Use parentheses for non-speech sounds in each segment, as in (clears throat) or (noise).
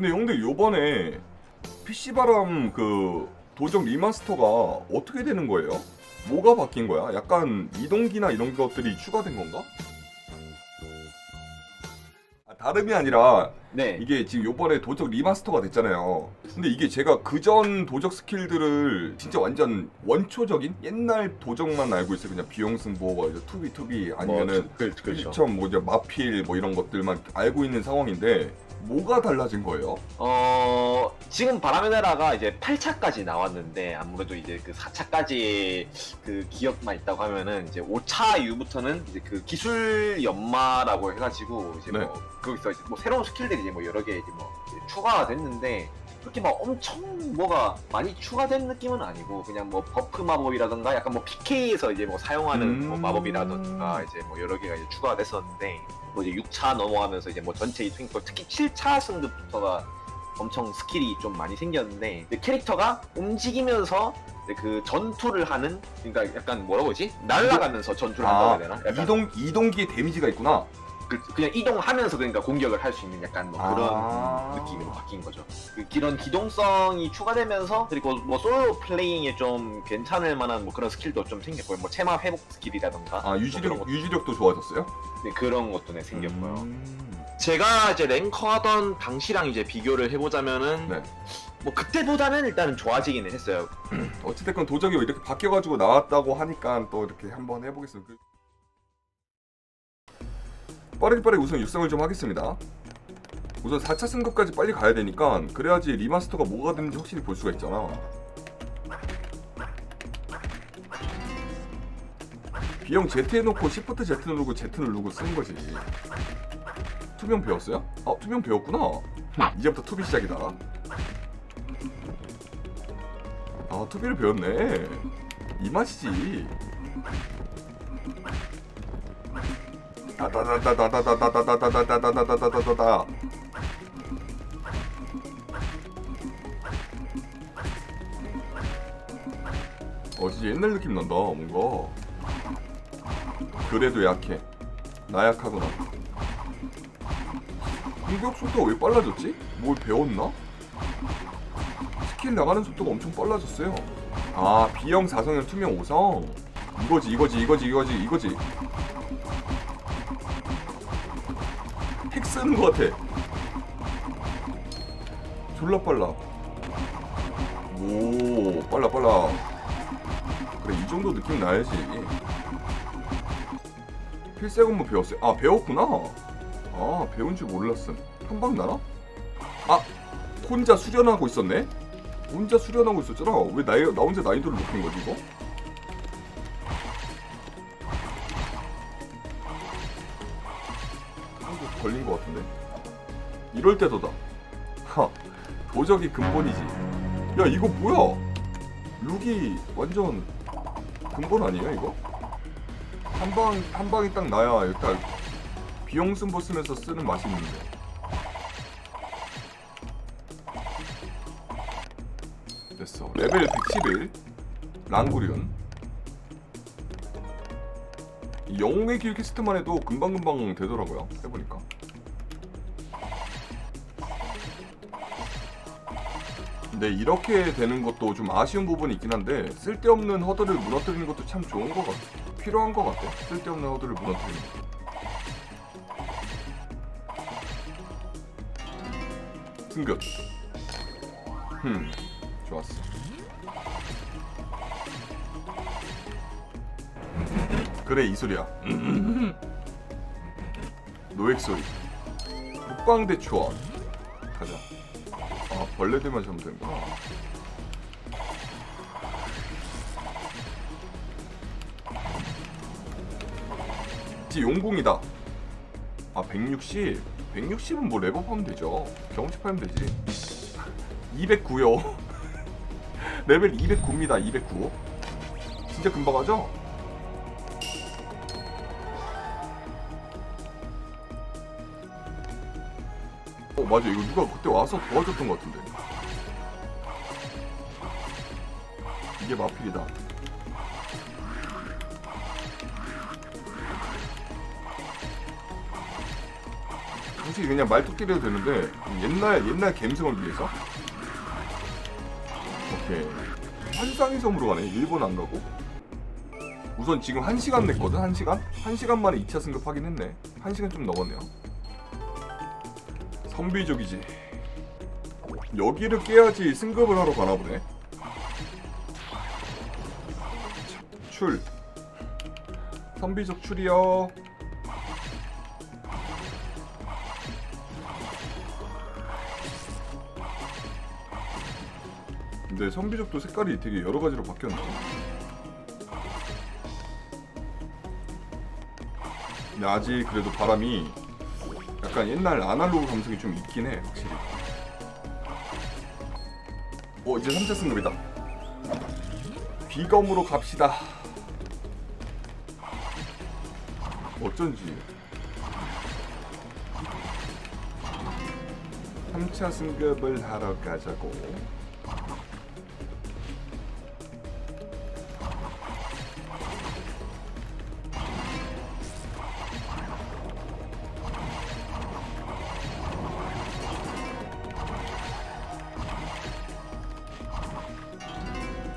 근데 형들 요번에 PC바람 그 도적 리마스터가 어떻게 되는 거예요? 뭐가 바뀐 거야? 약간 이동기나 이런 것들이 추가된 건가? 아, 다름이 아니라 네. 이게 지금 요번에 도적 리마스터가 됐잖아요. 근데 이게 제가 그전 도적 스킬들을 진짜 완전 원초적인 옛날 도적만 알고 있어요. 그냥 비용승보, 뭐 이제 투비 투비 아니면은 뭐, 그, 그렇죠. 처음 뭐 이제 마필 뭐 이런 것들만 알고 있는 상황인데 뭐가 달라진 거예요? 어 지금 바람의 나라가 이제 8차까지 나왔는데 아무래도 이제 그 4차까지 그 기억만 있다고 하면은 이제 5차 이후부터는 이제 그 기술 연마라고 해가지고 이제 네. 뭐 거기서 이제 뭐 새로운 스킬들이 이제 뭐 여러 개 이제 뭐 이제 추가가 됐는데 그렇게 막 엄청 뭐가 많이 추가된 느낌은 아니고 그냥 뭐 버프 마법이라든가 약간 뭐 PK에서 이제 뭐 사용하는 음. 뭐 마법이라든가 이제 뭐 여러 개가 이제 추가가 됐었는데 뭐 이제 6차 넘어가면서 이제 뭐 전체 이 승부 특히 7차 승급부터가 엄청 스킬이 좀 많이 생겼는데 캐릭터가 움직이면서 그 전투를 하는 그러니까 약간 뭐라고 하지 날아가면서 전투를 한다고 해야 되나? 약간 이동 이동기에 데미지가 있구나. 그, 그냥 이동하면서 그러니까 공격을 할 수 있는 약간 뭐 그런 아. 느낌으로 바뀐 거죠. 그 이런 기동성이 추가되면서 그리고 뭐 솔로 플레이잉에 좀 괜찮을 만한 뭐 그런 스킬도 좀 생겼고요. 뭐 체마 회복 스킬이라던가 아뭐 유지력 그런, 것, 유지력도 좋아졌어요? 네, 그런 것도 네, 생겼고요. 음. 제가 이제 랭커 하던 당시랑 이제 비교를 해보자면은 네. 뭐 그때보다는 일단은 좋아지기는 했어요. (clears throat) 어찌됐건 도적이 이렇게 바뀌어가지고 나왔다고 하니까 또 이렇게 한번 해보겠습니다. 그- 빠르게 빠르게 우선 육성을 좀 하겠습니다. 우선 4차 승급까지 빨리 가야 되니까 그래야지 리마스터가 뭐가 되는지 확실히 볼 수가 있잖아. B형 Z 해놓고 Shift Z 누르고 Z 누르고 쓰는 거지. 투명 배웠어요? 아 투명 배웠구나. 흠, 이제부터 투비 시작이다. 아 투비를 배웠네 이 맛이지 다다다다다다다다다다다다다다다다다다다 어 진짜 옛날 느낌 난다 뭔가 그래도 약해 나약하구나 공격 속도가 왜 빨라졌지? 뭘 배웠나? 스킬 나가는 속도가 엄청 빨라졌어요. 아 B형, 4성형, 투명, 5성 이거지 이거지 이거지 이거지 이거지 쓰는 것 같아. 졸라 빨라. 오 빨라 빨라. 그래 이 정도 느낌 나야지. 필살 건무 배웠어요. 아 배웠구나. 아 배운 줄 몰랐음. 한 방 나나? 아 혼자 수련하고 있었네? 혼자 수련하고 있었잖아. 왜 나, 나 혼자 난이도를 높인 거지, 이거? 같은데. 이럴 때도다. 하, 도적이 근본이지. 야, 이거 뭐야? 룩이 완전 근본 아니에요, 이거? 한 방, 한 방이 딱 나야 일단 비용 쓴보 쓰면서 쓰는 맛이 있는데. 됐어. 레벨 111. 랑구륜. 이 영웅의 길 퀘스트만 해도 금방금방 되더라고요. 해보니까. 근데 이렇게 되는 것도 좀 아쉬운 부분이 있긴 한데 쓸데없는 허들을 무너뜨리는 것도 참 좋은 것 같아. 필요한 것 같아. 쓸데없는 허들을 무너뜨리는 거. 승급. 흠. 좋았어. 그래 이 소리야. (laughs) 노획 소리. 북방대 초원. 가자. 아 벌레들만 잡으면 되는구나. 이제 용궁이다. 아 160. 160은 뭐 랩업하면 되죠. 경험치 팔면 되지. 209요. (laughs) 레벨 209입니다. 209. 진짜 금방 하죠? 맞아. 이거 누가 그때 와서 도와줬던 것 같은데. 이게 마필이다. 솔직히 그냥 말뚝띠려 도 되는데 옛날 옛날 갬성을 위해서? 오케이. 환상의 섬으로 가네. 일본 안 가고. 우선 지금 1시간 냈거든 1시간? 1시간 만에 2차 승급 하긴 했네. 1시간 좀 넘었네요 선비족이지. 여기를 깨야지 승급을 하러 가나 보네. 출. 선비족 출이요. 근데 선비족도 색깔이 되게 여러 가지로 바뀌었네. 근데 아직 그래도 바람이 약간 옛날 아날로그 감성이 좀 있긴 해, 확실히. 어, 이제 3차 승급이다. 비검으로 갑시다. 어쩐지. 3차 승급을 하러 가자고.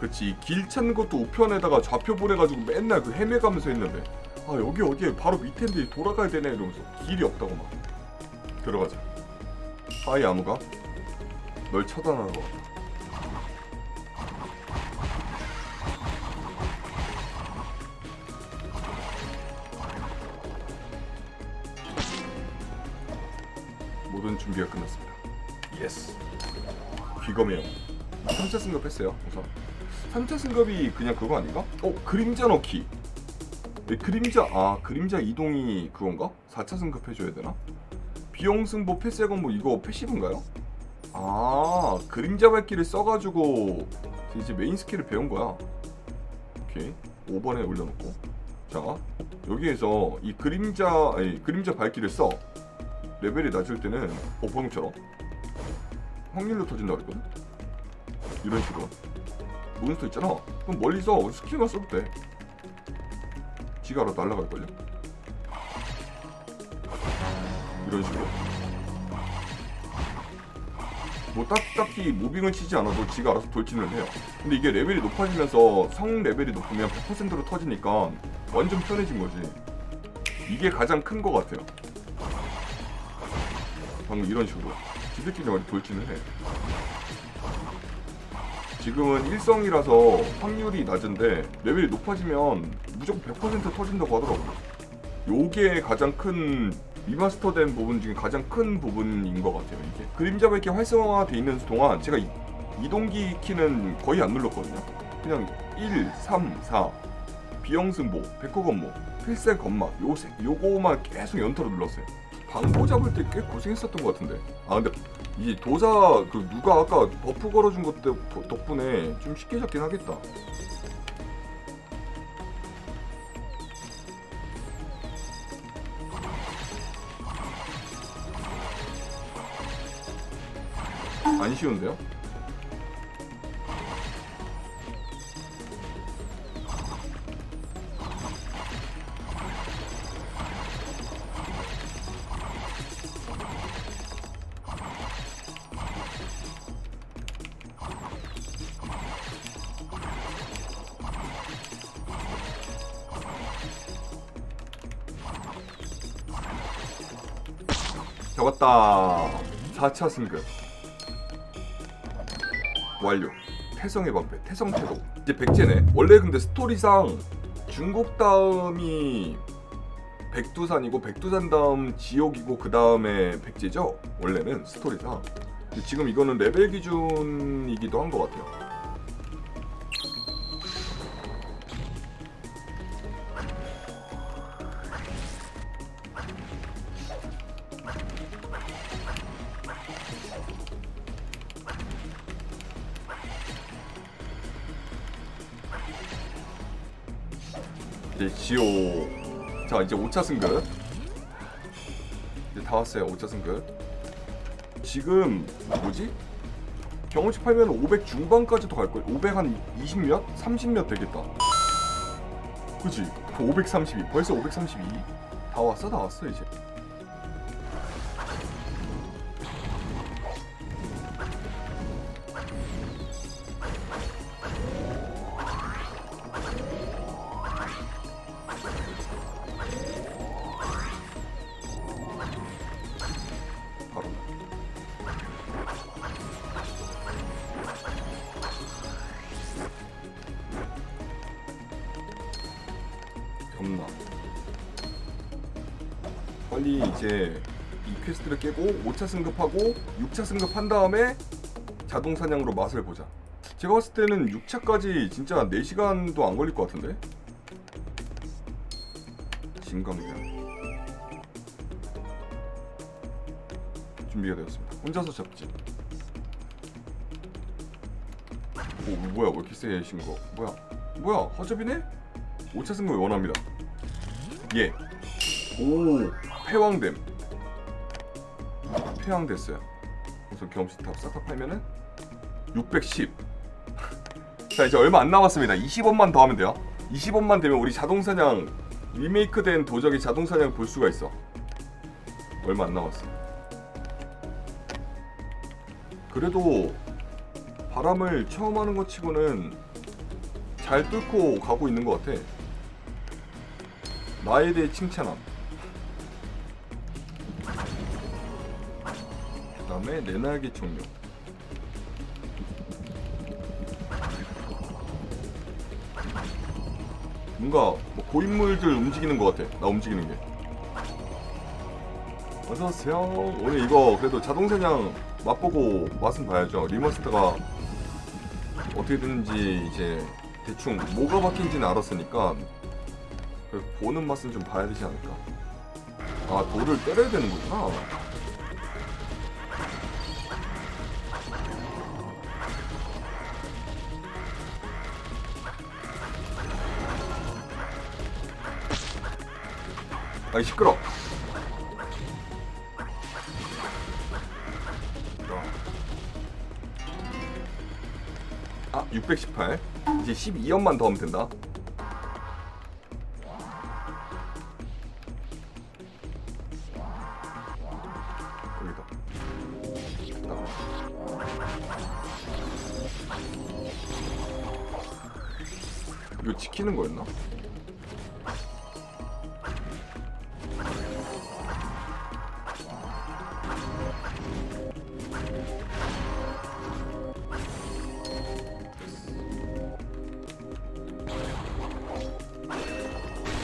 그치 길 찾는 것도 우편에다가 좌표 보내가지고 맨날 그 헤매가면서 했는데 아 여기 어디에 바로 밑인데 돌아가야 되네 이러면서 길이 없다고 막 들어가자. 하이 아무가. 널 처단하러 왔다. 모든 준비가 끝났습니다. 예스 귀검이요. 3차 승급 했어요 우선 3차 승급이 그냥 그거 아닌가? 어 그림자 넣기 네, 그림자 아 그림자 이동이 그건가? 4차 승급 해줘야 되나? 비용 승보 패세건 뭐 이거 패시브인가요? 아 그림자 밝기를 써가지고 이제 메인 스킬을 배운 거야 오케이 5번에 올려놓고 자 여기에서 이 그림자 아니 그림자 밝기를 써 레벨이 낮을 때는 어 방금처럼 확률로 터진다 그랬거든 이런 식으로 몬스터 있잖아. 그럼 멀리서 스킬만 써도 돼. 지가 알아서 날아갈걸요? 이런 식으로. 뭐 딱, 딱히 무빙을 치지 않아도 지가 알아서 돌진을 해요. 근데 이게 레벨이 높아지면서 성 레벨이 높으면 100%로 터지니까 완전 편해진 거지. 이게 가장 큰 거 같아요. 방금 이런 식으로. 지들끼리 많이 돌진을 해 지금은 일성이라서 확률이 낮은데 레벨이 높아지면 무조건 100% 터진다고 하더라고요. 요게 가장 큰 리마스터된 부분 중에 가장 큰 부분인 것 같아요. 이게 그림자 밝기 활성화돼 있는 동안 제가 이- 이동기 키는 거의 안 눌렀거든요. 그냥 1, 3, 4 비영승보, 백호건모, 필살 건막 요 세- 요거만 계속 연타로 눌렀어요. 방보 잡을 때 꽤 고생했었던 것 같은데. 아 근데 이 도사 그 누가 아까 버프 걸어준 것 때- 덕분에 좀 쉽게 잡긴 하겠다. 안 쉬운데요? 잡았다. 4차 승급. 완료. 태성의 방패, 태성 태도. 이제 백제네. 원래 근데 스토리상 중국 다음이 백두산이고 백두산 다음 지옥이고 그 다음에 백제죠. 원래는 스토리상. 지금 이거는 레벨 기준이기도 한 것 같아요. 5차 승급. 이제 다 왔어요 5차 승급. 지금 뭐지? 경험치 팔면 500 중반까지도 갈걸 500한 20몇? 30몇 되겠다. 그치? 532 벌써 532 다 왔어 다 왔어 이제 존나 빨리 이제 이 퀘스트를 깨고 5차 승급하고 6차 승급한 다음에 자동 사냥으로 맛을 보자. 제가 봤을 때는 6차까지 진짜 4시간도 안 걸릴 것 같은데? 진강변 준비가 되었습니다. 혼자서 잡지. 오 뭐야? 왜 이렇게 세 신거? 뭐야? 뭐야? 허접이네? 5차 승급 원합니다. 예. 오 패왕됨. 패왕됐어요. 우선 경험치 탑 싹 다 팔면은 610. (laughs) 자 이제 얼마 안 남았습니다. 20원만 더 하면 돼요. 20원만 되면 우리 자동사냥 리메이크된 도적의 자동사냥 볼 수가 있어. 얼마 안 남았어. 그래도 바람을 처음 하는 것 치고는 잘 뚫고 가고 있는 것 같아. 나에 대해 칭찬함. 그 다음에 내 날개 총력. 뭔가 뭐 고인물들 움직이는 것 같아. 나 움직이는 게. 어서 오세요. 오늘 이거 그래도 자동사냥 맛보고 맛은 봐야죠. 리머스터가 어떻게 되는지 이제 대충 뭐가 바뀐지는 알았으니까 그 보는 맛은 좀 봐야 되지 않을까. 아 돌을 때려야 되는 거구나. 아이 시끄러. 아 618. 이제 12연만 더 하면 된다. 이거 지키는 거였나?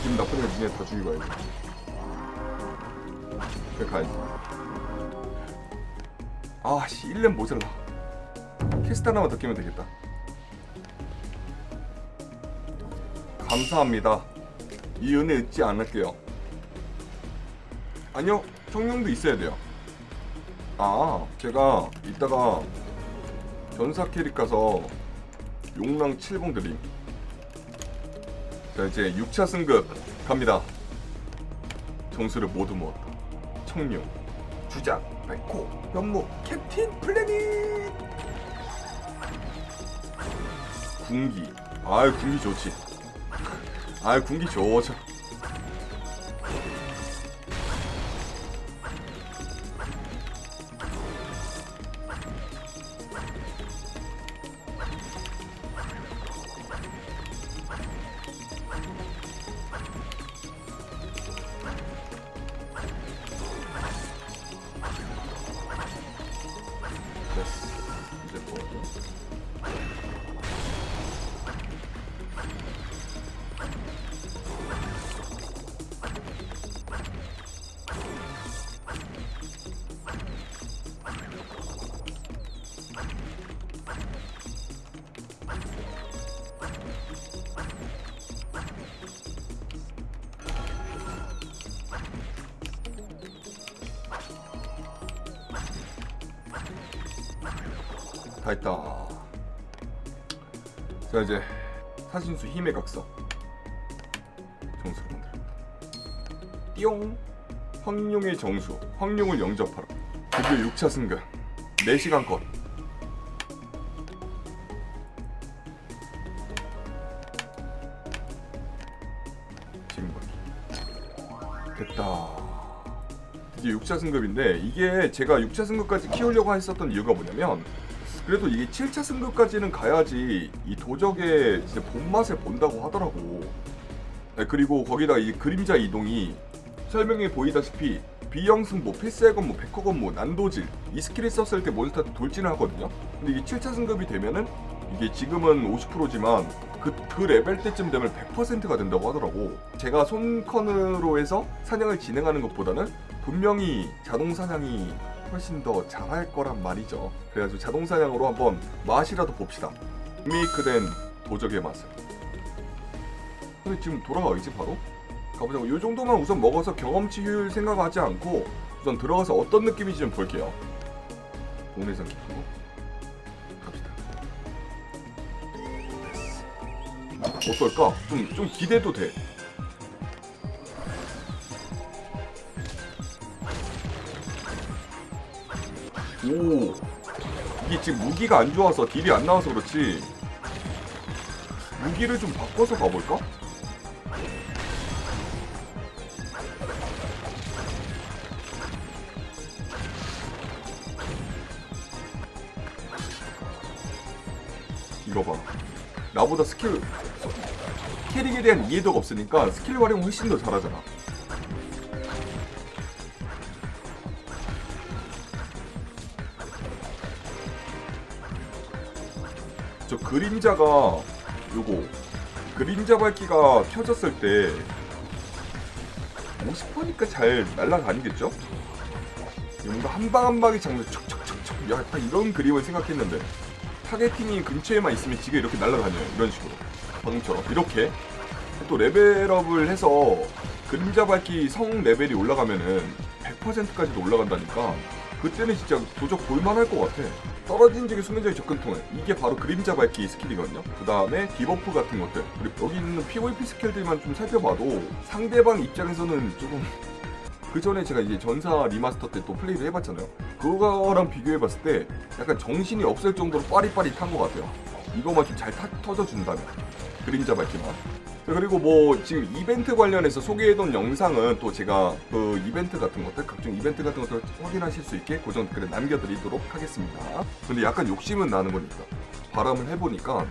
기분 나쁘니까 니네 다 죽이고 가야지. 그래 가야지. 아씨 1렘 모자라. 캐스트 하나만 더 끼면 되겠다. 감사합니다. 이 은혜 잊지 않을게요. 아니요, 청룡도 있어야 돼요. 아, 제가 이따가 전사 캐릭 가서 용랑 70 드림. 자, 이제 6차 승급 갑니다. 점수를 모두 모았다. 청룡, 주작, 백호, 연무, 캡틴 플래닛! 군기. 아유, 군기 좋지. 아유, 군기 좋죠. 다 했다. 자 이제 사신수 힘의 각서 정수를 만들었다. 띠용 황룡의 정수 황룡을 영접하라. 드디어 6차 승급 4시간 컷. 됐다. 드디어 6차 승급인데 이게 제가 6차 승급까지 키우려고 했었던 이유가 뭐냐면 그래도 이게 7차 승급까지는 가야지 이 도적의 진짜 본맛을 본다고 하더라고. 네, 그리고 거기다 이 그림자 이동이 설명에 보이다시피 비영승보, 필살건모, 뭐 백허건모, 난도질 이 스킬을 썼을 때 몬스터한테 돌진을 하거든요. 근데 이게 7차 승급이 되면은 이게 지금은 50%지만 그, 그 레벨 때쯤 되면 100%가 된다고 하더라고. 제가 손컨으로 해서 사냥을 진행하는 것보다는 분명히 자동 사냥이 훨씬 더 잘할 거란 말이죠. 그래가지고 자동 사냥으로 한번 맛이라도 봅시다. 리메이크된 도적의 맛을. 근데 지금 돌아가겠지 바로? 가보자고. 이 정도만 우선 먹어서 경험치 효율 생각하지 않고 우선 들어가서 어떤 느낌인지 좀 볼게요. 동네상 기쁘고 갑시다. 어떨까? 좀, 좀 기대도 돼. 오. 이게 지금 무기가 안 좋아서 딜이 안 나와서 그렇지. 무기를 좀 바꿔서 가볼까? 이거 봐. 나보다 스킬 캐릭에 대한 이해도가 없으니까 스킬 활용 훨씬 더 잘하잖아 그림자가 요거 그림자 밝기가 켜졌을 때 50%니까 잘 날아다니겠죠? 뭔가 한 방 한 방이 장면 척척척척 약간 이런 그림을 생각했는데 타겟팅이 근처에만 있으면 지가 이렇게 날아다녀요 이런 식으로 방금처럼 이렇게 또 레벨업을 해서 그림자 밝기 성 레벨이 올라가면은 100%까지도 올라간다니까 그때는 진짜 도적 볼만할 것 같아. 떨어진 적의 수면적인 접근 통해 이게 바로 그림자 밝기 스킬이거든요. 그 다음에 디버프 같은 것들 그리고 여기 있는 PVP 스킬들만 좀 살펴봐도 상대방 입장에서는 조금 (laughs) 그 전에 제가 이제 전사 리마스터 때 또 플레이를 해봤잖아요. 그거랑 비교해봤을 때 약간 정신이 없을 정도로 빠릿빠릿한 것 같아요. 이거만 좀 잘 터져준다면 그림자 밝기만. 자, 그리고 뭐 지금 이벤트 관련해서 소개해둔 영상은 또 제가 그 이벤트 같은 것들 각종 이벤트 같은 것들 확인하실 수 있게 고정 댓글에 남겨드리도록 하겠습니다. 근데 약간 욕심은 나는 거니까 바람을 해보니까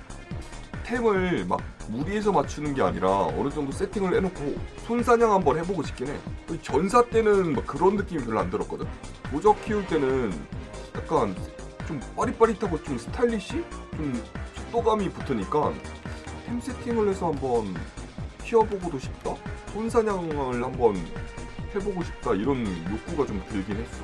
템을 막 무리해서 맞추는 게 아니라 어느 정도 세팅을 해놓고 손사냥 한번 해보고 싶긴 해. 전사 때는 막 그런 느낌이 별로 안 들었거든. 도적 키울 때는 약간 좀 빠릿빠릿하고 좀 스타일리시? 좀 속도감이 붙으니까 템 세팅을 해서 한번 키워보고도 싶다? 손사냥을 한번 해보고 싶다 이런 욕구가 좀 들긴 했어